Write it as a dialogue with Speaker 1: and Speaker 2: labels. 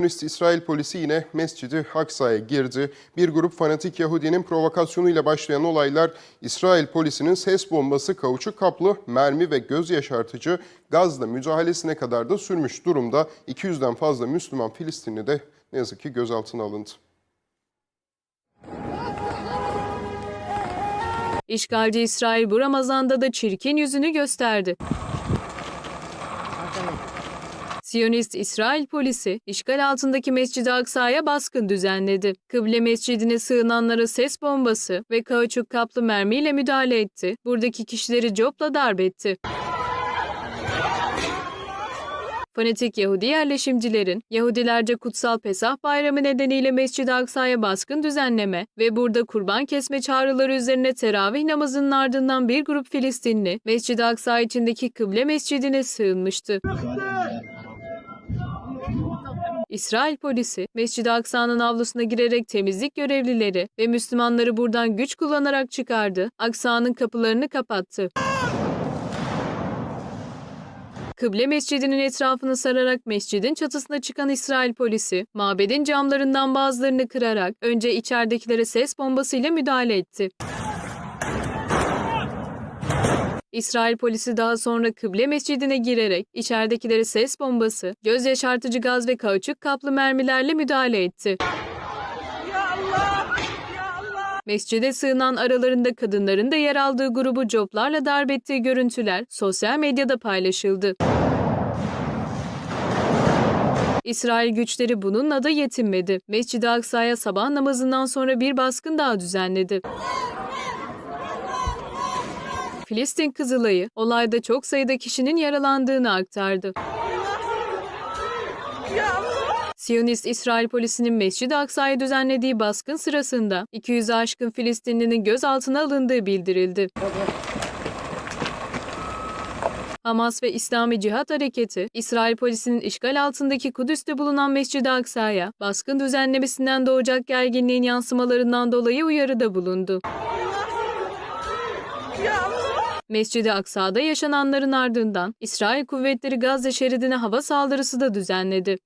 Speaker 1: Siyonist İsrail polisi yine Mescid-i Aksa'ya girdi. Bir grup fanatik Yahudinin provokasyonuyla başlayan olaylar İsrail polisinin ses bombası, kauçuk kaplı mermi ve göz yaşartıcı gazla müdahalesine kadar da sürmüş durumda. 200'den fazla Müslüman Filistinli de ne yazık ki gözaltına alındı.
Speaker 2: İşgalci İsrail bu Ramazan'da da çirkin yüzünü gösterdi. Siyonist İsrail polisi işgal altındaki Mescid-i Aksa'ya baskın düzenledi. Kıble mescidine sığınanlara ses bombası ve kauçuk kaplı mermiyle müdahale etti. Buradaki kişileri copla darp etti. Fanatik Yahudi yerleşimcilerin Yahudilerce kutsal Pesah bayramı nedeniyle Mescid-i Aksa'ya baskın düzenleme ve burada kurban kesme çağrıları üzerine teravih namazının ardından bir grup Filistinli Mescid-i Aksa içindeki kıble mescidine sığınmıştı. İsrail polisi Mescid-i Aksa'nın avlusuna girerek temizlik görevlileri ve Müslümanları buradan güç kullanarak çıkardı. Aksa'nın kapılarını kapattı. Kıble mescidinin etrafını sararak mescidin çatısına çıkan İsrail polisi, mabedin camlarından bazılarını kırarak önce içeridekilere ses bombasıyla müdahale etti. İsrail polisi daha sonra kıble mescidine girerek içeridekilere ses bombası, göz yaşartıcı gaz ve kauçuk kaplı mermilerle müdahale etti. Mescide sığınan aralarında kadınların da yer aldığı grubu coplarla darp ettiği görüntüler sosyal medyada paylaşıldı. İsrail güçleri bununla da yetinmedi. Mescid-i Aksa'ya sabah namazından sonra bir baskın daha düzenledi. Filistin Kızılayı olayda çok sayıda kişinin yaralandığını aktardı. Siyonist İsrail polisinin Mescid-i Aksa'ya düzenlediği baskın sırasında 200'ü aşkın Filistinlinin gözaltına alındığı bildirildi. Hamas ve İslami Cihat Hareketi, İsrail polisinin işgal altındaki Kudüs'te bulunan Mescid-i Aksa'ya baskın düzenlemesinden doğacak gerginliğin yansımalarından dolayı uyarıda bulundu. Mescid-i Aksa'da yaşananların ardından İsrail kuvvetleri Gazze şeridine hava saldırısı da düzenledi.